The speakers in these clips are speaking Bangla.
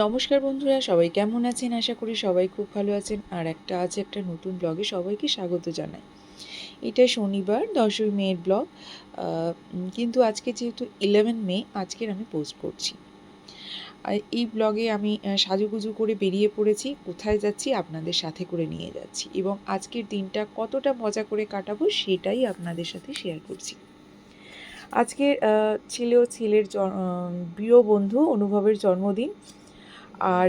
নমস্কার বন্ধুরা, সবাই কেমন আছেন? আশা করি সবাই খুব ভালো আছেন। আর একটা আছে একটা নতুন ব্লগে সবাইকে স্বাগত জানাই। এটা শনিবার, দশই মেয়ের ব্লগ। কিন্তু আজকে যেহেতু ইলেভেন মে, আজকের আমি পোস্ট করছি। আর এই ব্লগে আমি সাজুগুজু করে বেরিয়ে পড়েছি, কোথায় যাচ্ছি আপনাদের সাথে করে নিয়ে যাচ্ছি। এবং আজকের দিনটা কতটা মজা করে কাটাবো সেটাই আপনাদের সাথে শেয়ার করছি। আজকে ছিল ছেলের প্রিয় বন্ধু অনুভবের জন্মদিন। আর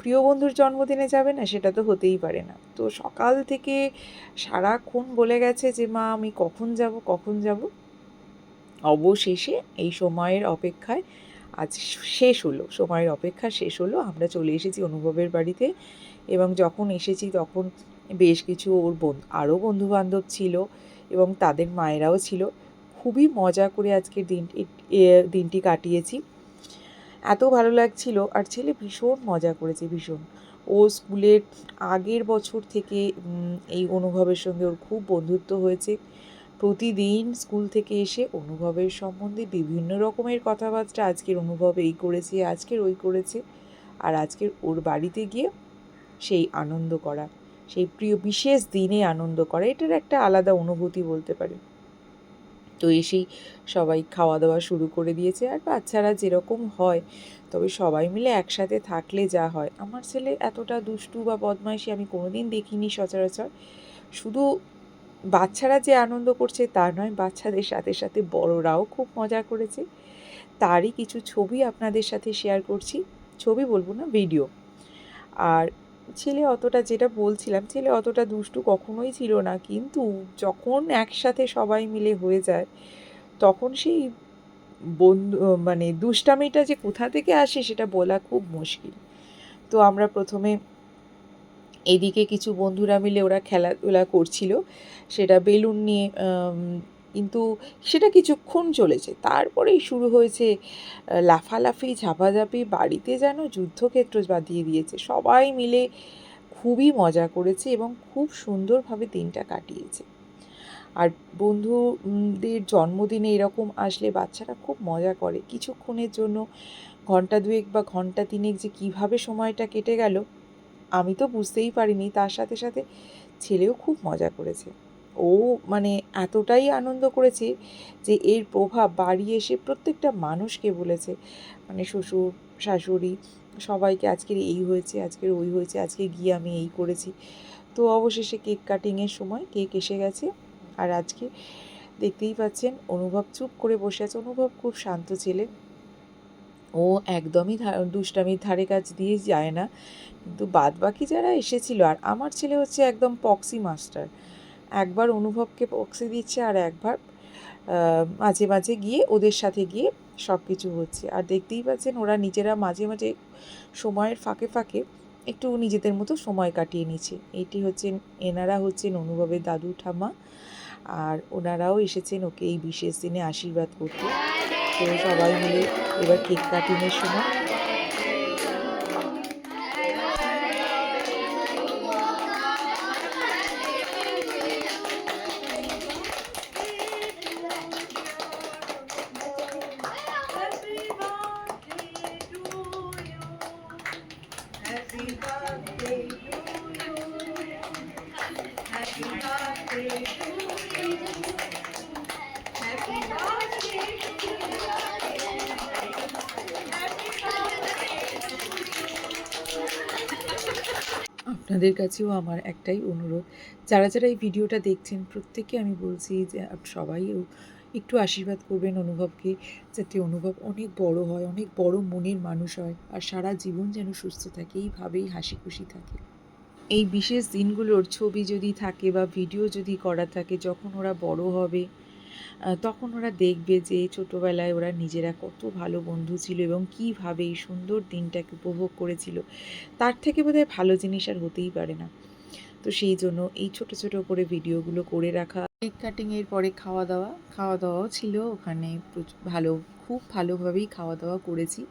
প্রিয় বন্ধুর জন্মদিনে যাবে না সেটা তো হতেই পারে না। তো সকাল থেকে সারাক্ষণ বলে গেছে যে, মা, আমি কখন যাব কখন যাব? অবশেষে এই সময়ের অপেক্ষায় আজ শেষ হলো, সময়ের অপেক্ষা শেষ হলো। আমরা চলে এসেছি অনুভবের বাড়িতে এবং যখন এসেছি তখন বেশ কিছু ওর বন্ধু, আরও বন্ধুবান্ধব ছিল এবং তাদের মায়েরাও ছিল। খুবই মজা করে আজকের দিন দিনটি কাটিয়েছি। এত ভালো লাগছিল। আর ছেলে ভীষণ মজা করেছে, ভীষণ। ও স্কুলের আগের বছর থেকে এই অনুভবের সঙ্গে ওর খুব বন্ধুত্ব হয়েছে। প্রতিদিন স্কুল থেকে এসে অনুভবের সম্বন্ধে বিভিন্ন রকমের কথাবার্তা, আজকের অনুভব এই করেছে, আজকের ওই করেছে। আর আজকের ওর বাড়িতে গিয়ে সেই আনন্দ করা, সেই প্রিয় বিশেষ দিনে আনন্দ করা, এটার একটা আলাদা অনুভূতি বলতে পারে তো এসেই সবাই খাওয়া দাওয়া শুরু করে দিয়েছে। আর বাচ্চারা যেরকম হয়, তবে সবাই মিলে একসাথে থাকলে যা হয়। আমার ছেলে এতটা দুষ্টু বা বদমাইশি আমি কোনোদিন দেখিনি সচরাচর। শুধু বাচ্চারা যে আনন্দ করছে তা নয়, বাচ্চাদের সাথে সাথে বড়রাও খুব মজা করেছে। তারই কিছু ছবি আপনাদের সাথে শেয়ার করছি। ছবি বলব না ভিডিও আর ছেলে অতটা যেটা বলছিলাম, ছেলে অতটা দুষ্টু কখনোই ছিল না। কিন্তু যখন একসাথে সবাই মিলে হয়ে যায়, তখন সেই বন্ধু মানে দুষ্টামিটা যে কোথা থেকে আসে সেটা বলা খুব মুশকিল। তো আমরা প্রথমে এদিকে কিছু বন্ধুরা মিলে ওরা খেলাধুলা করছিল। সেটা বেলুন নিয়ে কিন্তু সেটা কিছুক্ষণ চলেছে। তারপরেই শুরু হয়েছে লাফালাফি, ঝাপাঝাপি, বাড়িতে যেন যুদ্ধক্ষেত্র বাঁধিয়ে দিয়েছে। সবাই মিলে খুবই মজা করেছে এবং খুব সুন্দরভাবে দিনটা কাটিয়েছে। আর বন্ধুদের জন্মদিনে এরকম আসলে বাচ্চারা খুব মজা করে। কিছুক্ষণের জন্য ঘণ্টা দুয়েক বা ঘণ্টা তিনেক যে কীভাবে সময়টা কেটে গেল, আমি তো বুঝতেই পারিনি। তার সাথে সাথে ছেলেও খুব মজা করেছে। ও মানে এতটাই আনন্দ করেছে যে এর প্রভাব বাড়ি এসে প্রত্যেকটা মানুষকে বলেছে। মানে শ্বশুর, শাশুড়ি সবাইকে আজকের এই হয়েছে, আজকের ওই হয়েছে, আজকে গিয়ে আমি এই করেছি। তো অবশেষে কেক কাটিংয়ের সময় কেক এসে গেছে আর আজকে দেখতেই পাচ্ছেন অনুভব চুপ করে বসে আছে, অনুভব খুব শান্ত ছেলে। ও একদমই দুষ্টামির ধারে কাজ দিয়ে যায় না। কিন্তু বাদ বাকি যারা এসেছিল, আর আমার ছেলে হচ্ছে একদম পক্সি মাস্টার একবার অনুভবকে পক্সি দিচ্ছে আর একবার মাঝে মাঝে গিয়ে ওদের সাথে গিয়ে সব কিছু হচ্ছে। আর দেখতেই পাচ্ছেন ওরা নিজেরা মাঝে মাঝে সময়ের ফাঁকে ফাঁকে একটু নিজেদের মতো সময় কাটিয়ে নিচ্ছে। এটি হচ্ছেন এনারা হচ্ছেন অনুভবের দাদু ঠাম্মা আর ওনারাও এসেছেন ওকে এই বিশেষ দিনে আশীর্বাদ করতে। তো সবাই মিলে এবার কেক কাটিংয়ের সময় আপনাদের কাছেও আমার একটাই অনুরোধ। যারা যারা এই ভিডিওটা দেখছেন, প্রত্যেককে আমি বলছি যে, সবাই একটু আশীর্বাদ করবেন অনুভবকে, যাতে অনুভব অনেক বড় হয়, অনেক বড় মনের মানুষ হয়, আর সারা জীবন যেন সুস্থ থাকে, এইভাবেই হাসি খুশি থাকে। এই বিশেষ দিনগুলোর ছবি যদি থাকে বা ভিডিও যদি করা থাকে, যখন ওরা বড় হবে তখন ওরা দেখবে যে ছোটোবেলায় ওরা নিজেরা কত ভালো বন্ধু ছিল এবং কীভাবে এই সুন্দর দিনটাকে উপভোগ করেছিল। তার থেকে বোধহয় ভালো জিনিস আর হতেই পারে না। তো সেই জন্য এই ছোট ছোট করে ভিডিওগুলো করে রাখা কেক কাটিংয়ের পরে খাওয়া দাওয়া খাওয়া দাওয়াও ছিল, ওখানে ভালো, খুব ভালোভাবেই খাওয়া দাওয়া করেছি।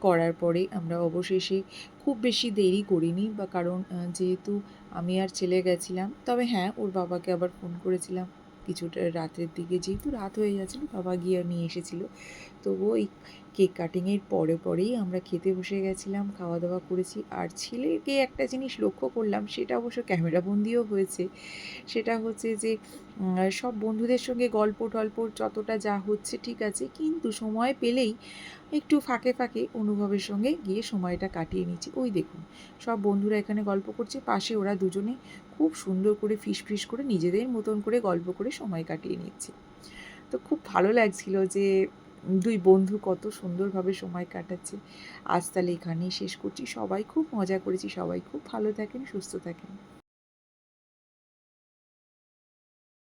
করার পরে আমরা অবশেষে খুব বেশি দেরি করিনি বা কারণ যেহেতু আমি আর ছেলে গেছিলাম, তবে হ্যাঁ ওর বাবাকে আবার ফোন করেছিলাম। কিছুটা রাতের দিকে, যেহেতু রাত হয়ে যাচ্ছিল বাবা গিয়ে নিয়ে এসেছিল। তবুও এই কেক কাটিংয়ের পরে পরেই আমরা খেতে বসে গেছিলাম খাওয়া দাওয়া করেছি। আর ছেলেকে একটা জিনিস লক্ষ্য করলাম, সেটা অবশ্য ক্যামেরাবন্দিও হয়েছে। সেটা হচ্ছে যে সব বন্ধুদের সঙ্গে গল্প টল্প যতটা যা হচ্ছে ঠিক আছে, কিন্তু সময় পেলেই একটু ফাঁকে ফাঁকে অনুভবের সঙ্গে গিয়ে সময়টা কাটিয়ে নিচ্ছি। ওই দেখুন, সব বন্ধুরা এখানে গল্প করছে, পাশে ওরা দুজনে খুব সুন্দর করে ফিস ফিস করে নিজেদের মতন করে গল্প করে সময় কাটিয়ে নিচ্ছে। তো খুব ভালো লাগছিল যে দুই বন্ধু কত সুন্দরভাবে সময় কাটাচ্ছে। আজ তাহলে এখানেই শেষ করছি। সবাই খুব মজা করেছি। সবাই খুব ভালো থাকেন, সুস্থ থাকেন।